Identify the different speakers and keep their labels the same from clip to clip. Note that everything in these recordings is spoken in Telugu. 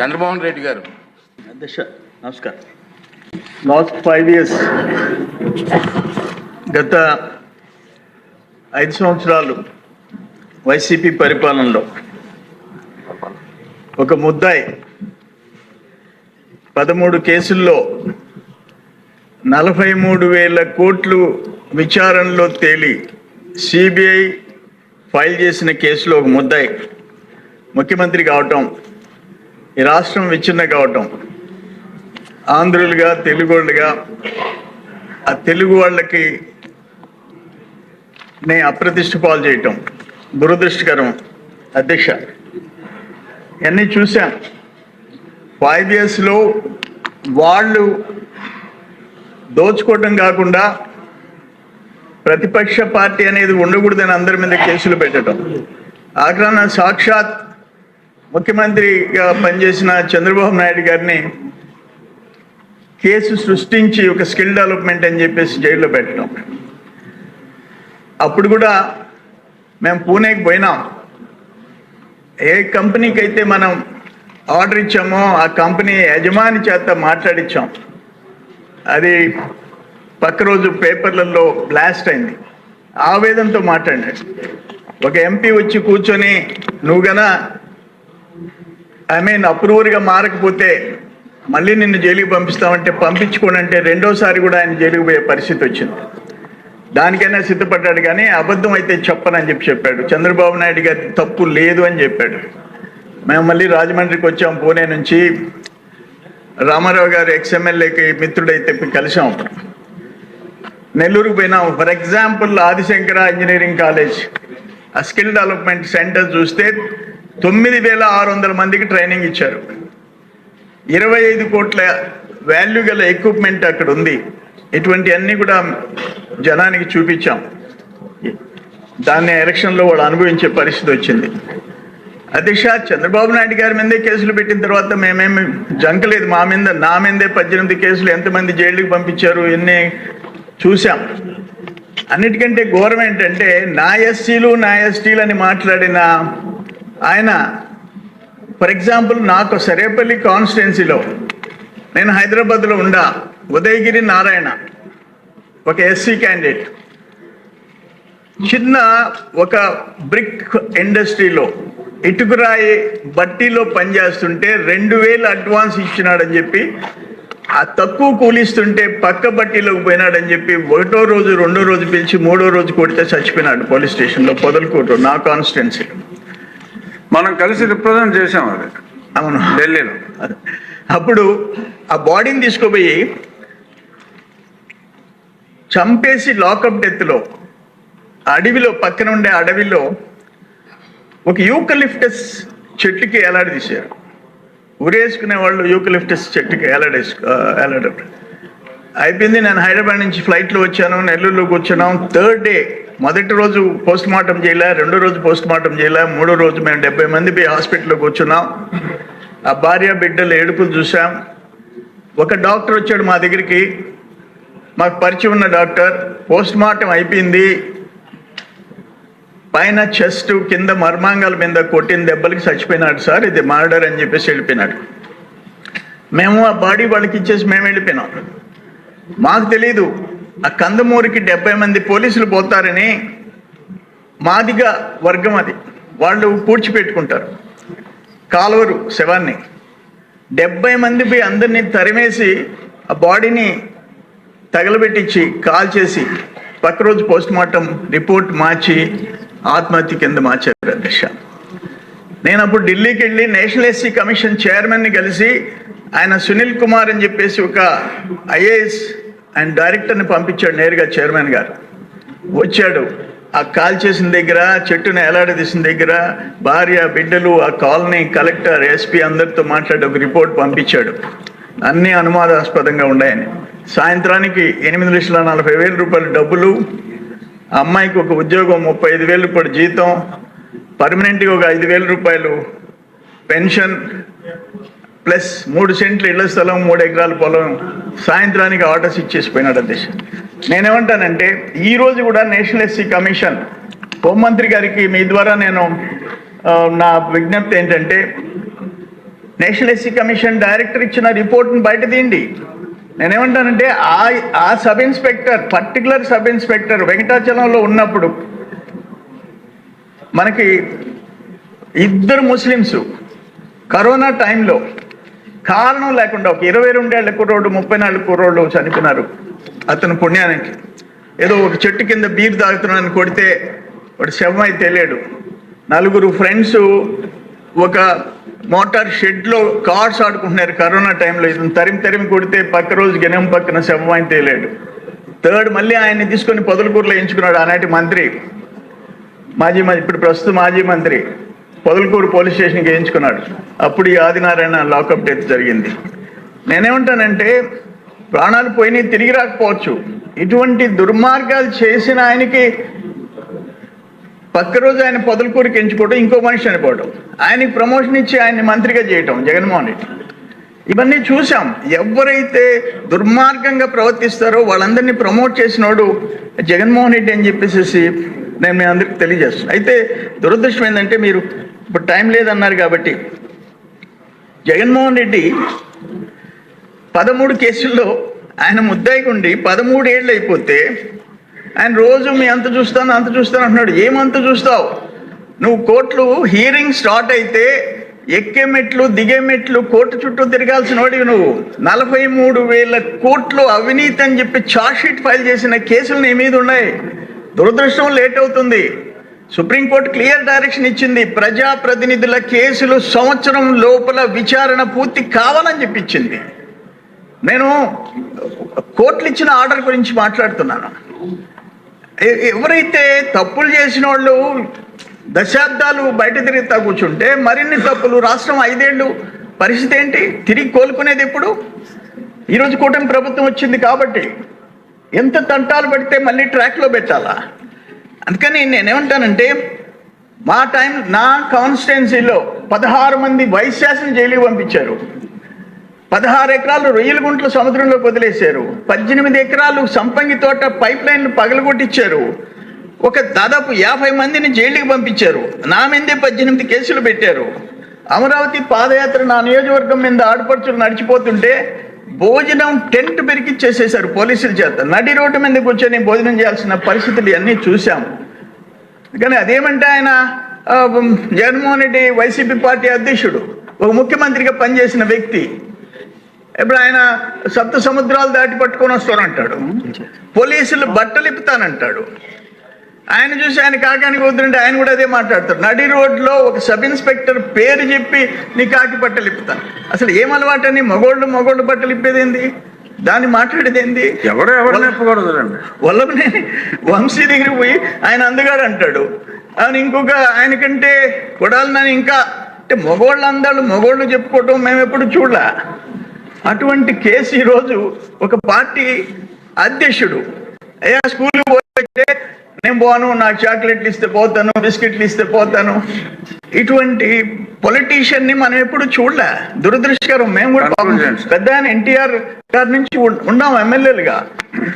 Speaker 1: చంద్రమోహన్ రెడ్డి గారు.
Speaker 2: అధ్యక్ష నమస్కారం. లాస్ట్ ఫైవ్ ఇయర్స్ గత ఐదు సంవత్సరాలు వైసీపీ పరిపాలనలో ఒక ముద్దాయి పదమూడు కేసుల్లో నలభై మూడు వేల కోట్లు విచారణలో తేలి సిబిఐ ఫైల్ చేసిన కేసులో ఒక ముద్దాయి ముఖ్యమంత్రి కావటం ఈ రాష్ట్రం విచ్ఛిన్న కావటం. ఆంధ్రులుగా తెలుగు వాళ్ళుగా ఆ తెలుగు వాళ్ళకి నే అప్రతిష్ట పాలు చేయటం దురదృష్టకరం అధ్యక్ష. ఇవన్నీ చూశాను ఫైవ్ ఇయర్స్లో వాళ్ళు దోచుకోవటం కాకుండా ప్రతిపక్ష పార్టీ అనేది ఉండకూడదని అందరి మీద కేసులు పెట్టడం ఆగ్రహణ సాక్షాత్ ముఖ్యమంత్రిగా పనిచేసిన చంద్రబాబు నాయుడు గారిని కేసు సృష్టించి ఒక స్కిల్ డెవలప్మెంట్ అని చెప్పేసి జైల్లో పెట్టడం. అప్పుడు కూడా మేము పూణేకి పోయినాం. ఏ కంపెనీకి అయితే మనం ఆర్డర్ ఇచ్చామో ఆ కంపెనీ యజమాని చేత మాట్లాడించాం అది పక్క రోజు పేపర్లలో బ్లాస్ట్ అయింది. ఆవేదంతో మాట్లాడాడు ఒక ఎంపీ వచ్చి కూర్చొని నువ్వు గన ఐ మీన్ అప్రూవర్గా మారకపోతే మళ్ళీ నిన్ను జైలుకి పంపిస్తామంటే పంపించుకోండి అంటే రెండోసారి కూడా ఆయన జైలుకి పోయే పరిస్థితి వచ్చింది. దానికైనా సిద్ధపడ్డాడు కానీ అబద్ధం అయితే చెప్పనని చెప్పి చెప్పాడు. చంద్రబాబు నాయుడు గారి తప్పు లేదు అని చెప్పాడు. మేము మళ్ళీ రాజమండ్రికి వచ్చాం పూణే నుంచి. రామారావు గారు ఎక్స్ఎమ్మెల్యేకి మిత్రుడైతే కలిసాం అప్పుడు. నెల్లూరుకు పోయినాం. For example Adishankara engineering college. ఆ స్కిల్ డెవలప్మెంట్ సెంటర్ చూస్తే తొమ్మిది వేల ఆరు వందల మందికి ట్రైనింగ్ ఇచ్చారు. ఇరవై ఐదు కోట్ల వాల్యూ గల ఎక్విప్మెంట్ అక్కడ ఉంది. ఇటువంటి అన్ని కూడా జనానికి చూపించాం. దాన్ని ఎలక్షన్లో వాళ్ళు అనుభవించే పరిస్థితి వచ్చింది. అధ్యక్ష చంద్రబాబు నాయుడు గారి మీదే కేసులు పెట్టిన తర్వాత మేమేమి జంకలేదు మా మీద నా మీదే పద్దెనిమిది కేసులు ఎంతమంది జైలుకి పంపించారు ఎన్ని చూసాం అన్నిటికంటే ఘోరం ఏంటంటే నా ఎస్సీలు నా ఎస్టీలు అని మాట్లాడిన ఆయన ఫర్ ఎగ్జాంపుల్ నాకు సరేపల్లి కాన్స్టిట్యున్సీలో నేను హైదరాబాద్లో ఉండా ఉదయగిరి నారాయణ ఒక ఎస్సీ క్యాండిడేట్ చిన్న ఒక బ్రిక్ ఇండస్ట్రీలో ఇటుకురాయి బట్టీలో పనిచేస్తుంటే రెండు వేలు అడ్వాన్స్ ఇచ్చినాడని చెప్పి ఆ తక్కువ కూలిస్తుంటే పక్క బట్టీలోకి పోయినాడని చెప్పి ఒకటో రోజు రెండో రోజు పిలిచి మూడో రోజు కొడితే చచ్చిపోయినాడు పోలీస్ స్టేషన్లో పొదలకూరు నా కాన్స్టిట్యున్సీలో
Speaker 1: మనం కలిసి రిప్రజెంట్ చేసాం అది.
Speaker 2: అవును.
Speaker 1: ఢిల్లీలో.
Speaker 2: అప్పుడు ఆ బాడీని తీసుకుపోయి చంపేసి లాకప్ డెత్లో అడవిలో పక్కన ఉండే అడవిలో ఒక యూకలిఫ్టస్ చెట్టుకి ఎలాడదీశారు ఉరేసుకునే వాళ్ళు యూకలిఫ్టస్ చెట్టుకి ఎలాడేసు ఎలాడ అయిపోయింది. నేను హైదరాబాద్ నుంచి ఫ్లైట్లో వచ్చాను నెల్లూరులోకి వచ్చాను. థర్డ్ డే మొదటి రోజు పోస్ట్ మార్టం చేయలే రెండో రోజు పోస్ట్ మార్టం చేయలే మూడో రోజు మేము డెబ్బై మంది పోయి హాస్పిటల్లోకి వచ్చున్నాం ఆ భార్య బిడ్డలు ఏడుపులు చూసాం ఒక డాక్టర్ వచ్చాడు మా దగ్గరికి. మాకు పరిచయం ఉన్న డాక్టర్. పోస్ట్ మార్టం అయిపోయింది. పైన చెస్ట్ కింద మర్మాంగాల మీద కొట్టిన దెబ్బలకి చచ్చిపోయినాడు సార్. ఇది మర్డర్ అని చెప్పేసి వెళ్ళిపోయినాడు. మేము ఆ బాడీ వాళ్ళకి ఇచ్చేసి మేము వెళ్ళిపోయినాం. మాకు తెలీదు. ఆ కందమూరికి డెబ్బై మంది పోలీసులు పోతారని మాదిగా వర్గం అది. వాళ్ళు పూడ్చిపెట్టుకుంటారు. కాలువరు శవాన్ని. డెబ్బై మంది పోయి అందరినీ తరిమేసి ఆ బాడీని తగలబెట్టించి కాల్ చేసి పక్క రోజు పోస్ట్ మార్టం రిపోర్ట్ మార్చి ఆత్మహత్య కింద మార్చారు అధ్యక్ష. నేను అప్పుడు ఢిల్లీకి వెళ్ళి నేషనల్ ఎస్సీ కమిషన్ చైర్మన్ని కలిసి ఆయన సునీల్ కుమార్ అని చెప్పేసి ఒక ఐఏఎస్ అండ్ డైరెక్టర్ని పంపించాడు నేరుగా చైర్మన్ గారు. వచ్చాడు. ఆ కాల్ చేసిన దగ్గర చెట్టును ఎలాడదీసిన దగ్గర భార్య బిడ్డలు ఆ కాలనీ కలెక్టర్ ఎస్పీ అందరితో మాట్లాడి ఒక రిపోర్ట్ పంపించాడు. అన్నీ అనుమానాస్పదంగా ఉన్నాయని. సాయంత్రానికి ఎనిమిది లక్షల నలభై వేల రూపాయల డబ్బులు ఆ అమ్మాయికి ఒక ఉద్యోగం ముప్పై ఐదు వేల రూపాయల జీతం పర్మనెంట్గా ఒక ఐదు వేల రూపాయలు పెన్షన్ ప్లస్ మూడు సెంట్లు ఇళ్ళ స్థలం మూడు ఎకరాల పొలం సాయంత్రానికి ఆర్డర్స్ ఇచ్చేసిపోయినాడు అధ్యక్ష నేనేమంటానంటే ఈరోజు కూడా నేషనల్ ఎస్సీ కమిషన్ హోంమంత్రి గారికి మీ ద్వారా నేను నా విజ్ఞప్తి ఏంటంటే నేషనల్ ఎస్సీ కమిషన్ డైరెక్టర్ ఇచ్చిన రిపోర్ట్ని బయట తీయండి. నేనేమంటానంటే ఆ ఆ sub inspector particular sub inspector వెంకటాచలంలో ఉన్నప్పుడు మనకి ఇద్దరు ముస్లిమ్స్ కరోనా టైంలో కారణం లేకుండా ఒక ఇరవై రెండేళ్ళ కుర్రోడు ముప్పై నాలుగు కుర్రోళ్ళు చనిపోయినారు. అతను పుణ్యానికి. ఏదో ఒక చెట్టు కింద బీర్ తాగుతున్నాను కొడితే వాడు శవం అయితే లేడు నలుగురు ఫ్రెండ్స్ ఒక మోటార్ షెడ్లో కార్స్ ఆడుకుంటున్నారు కరోనా టైంలో. ఇతను తరిమి తరిమి కొడితే పక్క రోజు గెనం పక్కన శవం అని లేడు థర్డ్ మళ్ళీ ఆయన్ని తీసుకొని పొదలకూరులో ఎంచుకున్నాడు ఆనాటి మంత్రి. మాజీ మంత్రి ఇప్పుడు ప్రస్తుత మాజీ మంత్రి. పొదలకూరు పోలీస్ స్టేషన్కి వేయించుకున్నాడు. అప్పుడు ఈ ఆదినారాయణ లాకప్ డెత్ జరిగింది. నేనేమంటానంటే ప్రాణాలు పోయినాయి తిరిగి రాకపోవచ్చు. ఇటువంటి దుర్మార్గాలు చేసిన ఆయనకి పక్క రోజు ఆయన పొదలకూరికి ఎంచుకోవడం ఇంకో మనిషి చనిపోవడం. ఆయనకి ప్రమోషన్ ఇచ్చి ఆయన్ని మంత్రిగా చేయటం జగన్మోహన్ రెడ్డి. ఇవన్నీ చూసాం ఎవరైతే దుర్మార్గంగా ప్రవర్తిస్తారో వాళ్ళందరినీ ప్రమోట్ చేసినోడు జగన్మోహన్ రెడ్డి అని చెప్పేసి నేను మీ అందరికి తెలియజేస్తున్నాను అయితే దురదృష్టం ఏంటంటే మీరు ఇప్పుడు టైం లేదన్నారు కాబట్టి జగన్మోహన్ రెడ్డి పదమూడు కేసుల్లో ఆయన ముద్దాయికి ఉండి పదమూడు ఏళ్ళు అయిపోతే ఆయన రోజు మీ అంత చూస్తాను అంత చూస్తాను అంటున్నాడు. ఏమంత చూస్తావు? నువ్వు కోర్టులు హియరింగ్ స్టార్ట్ అయితే ఎక్కే మెట్లు దిగే మెట్లు కోర్టు చుట్టూ తిరగాల్సిన వాడివి నువ్వు. నలభై మూడు వేల కోట్లు అవినీతి అని చెప్పి ఛార్జ్ షీట్ ఫైల్ చేసిన కేసులు నీ మీద ఉన్నాయి. దురదృష్టం లేట్ అవుతుంది. సుప్రీంకోర్టు క్లియర్ డైరెక్షన్ ఇచ్చింది. ప్రజాప్రతినిధుల కేసులు సంవత్సరం లోపల విచారణ పూర్తి కావాలని చెప్పించింది. నేను కోర్టులు ఇచ్చిన ఆర్డర్ గురించి మాట్లాడుతున్నాను. ఎవరైతే తప్పులు చేసిన వాళ్ళు దశాబ్దాలు బయట తిరుగుతా కూర్చుంటే మరిన్ని తప్పులు రాష్ట్రం ఐదేళ్ళు పరిస్థితి ఏంటి? తిరిగి కోలుకునేది ఎప్పుడు? ఈరోజు కూటమి ప్రభుత్వం వచ్చింది కాబట్టి. ఎంత తంటాలు పడితే మళ్ళీ ట్రాక్లో పెట్టాలా? అందుకని నేనేమంటానంటే మా టైం నా కాన్స్టిట్యున్సీలో పదహారు మంది వైస్ శాసన జైలుకి పంపించారు. పదహారు ఎకరాలు రొయ్యల గుంటలు సముద్రంలోకి వదిలేశారు. పద్దెనిమిది ఎకరాలు సంపంగి తోట పైప్ లైన్లు పగలగొట్టించారు. ఒక దాదాపు యాభై మందిని జైలుకి పంపించారు. నా మీదే పద్దెనిమిది కేసులు పెట్టారు. అమరావతి పాదయాత్ర నా నియోజకవర్గం మీద ఆడపడుచులు నడిచిపోతుంటే భోజనం టెంట్ పెరికిచ్చేసేసారు పోలీసుల చేత. నడి రోడ్డు మీద కూర్చొని భోజనం చేయాల్సిన పరిస్థితులు అన్నీ చూసాం కానీ అదేమంటే ఆయన జగన్మోహన్ రెడ్డి వైసీపీ పార్టీ అధ్యక్షుడు ఒక ముఖ్యమంత్రిగా పనిచేసిన వ్యక్తి. ఇప్పుడు ఆయన సప్త సముద్రాలు దాటి పట్టుకొని వస్తానంటాడు. పోలీసులు బట్టలు ఇప్పుతానంటాడు ఆయన చూసి ఆయన కాకానికి వద్దుంటే ఆయన కూడా అదే మాట్లాడతాడు. నడి రోడ్లో ఒక సబ్ ఇన్స్పెక్టర్ పేరు చెప్పి నీ కాకి బట్టలు ఇప్పుతాను. అసలు ఏం అలవాటని మగోళ్ళు మగోళ్ళు బట్టలు ఇప్పేది ఏంది దాన్ని మాట్లాడేది ఏంది వల్లభనేని వంశీ దగ్గరికి పోయి ఆయన అందగాడు అంటాడు. ఆయన ఇంకొక ఆయనకంటే కొడాలని ఇంకా అంటే మగోళ్ళు అందాలు మగోళ్ళు చెప్పుకోవటం మేము ఎప్పుడు చూడలే. అటువంటి కేసు ఈరోజు ఒక పార్టీ అధ్యక్షుడు. అయ్యా స్కూల్కి పోతే నేను పోను నాకు చాక్లెట్లు ఇస్తే పోతాను బిస్కెట్లు ఇస్తే పోతాను. ఇటువంటి పొలిటీషియన్ని మనం ఎప్పుడు చూడలే. దురదృష్టకరం. మేము కూడా. పెద్ద ఎన్టీఆర్ గారి నుంచి ఉన్- ఉన్నాం ఎమ్మెల్యేలుగా.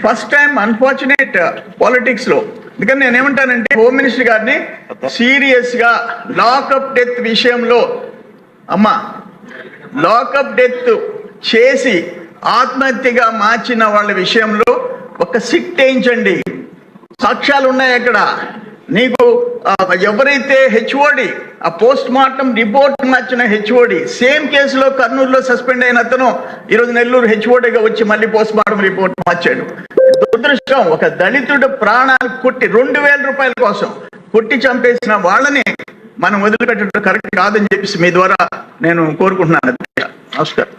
Speaker 2: ఫస్ట్ టైం అన్ఫార్చునేట్ పాలిటిక్స్లో. అందుకని నేను ఏమంటానంటే హోమ్ మినిస్టర్ గారిని సీరియస్గా లాకప్ డెత్ విషయంలో అమ్మా లాకప్ డెత్ చేసి ఆత్మహత్యగా మార్చిన వాళ్ళ విషయంలో ఒక సిట్ వేయించండి. సాక్ష్యాలు ఉన్నాయి అక్కడ. నీకు ఎవరైతే హెచ్ఓడి ఆ పోస్ట్ మార్టం రిపోర్ట్ నచ్చిన హెచ్ఓడి సేమ్ కేసులో కర్నూలులో సస్పెండ్ అయిన అతను ఈరోజు నెల్లూరు హెచ్ఓడిగా వచ్చి మళ్ళీ పోస్ట్ మార్టం రిపోర్ట్ మార్చాడు. దురదృష్టం ఒక దళితుడు ప్రాణాలు కొట్టి రెండు వేల రూపాయల కోసం కొట్టి చంపేసిన వాళ్ళని మనం వదిలిపెట్టడం కరెక్ట్ కాదని చెప్పేసి మీ ద్వారా నేను కోరుకుంటున్నాను. నమస్కారం.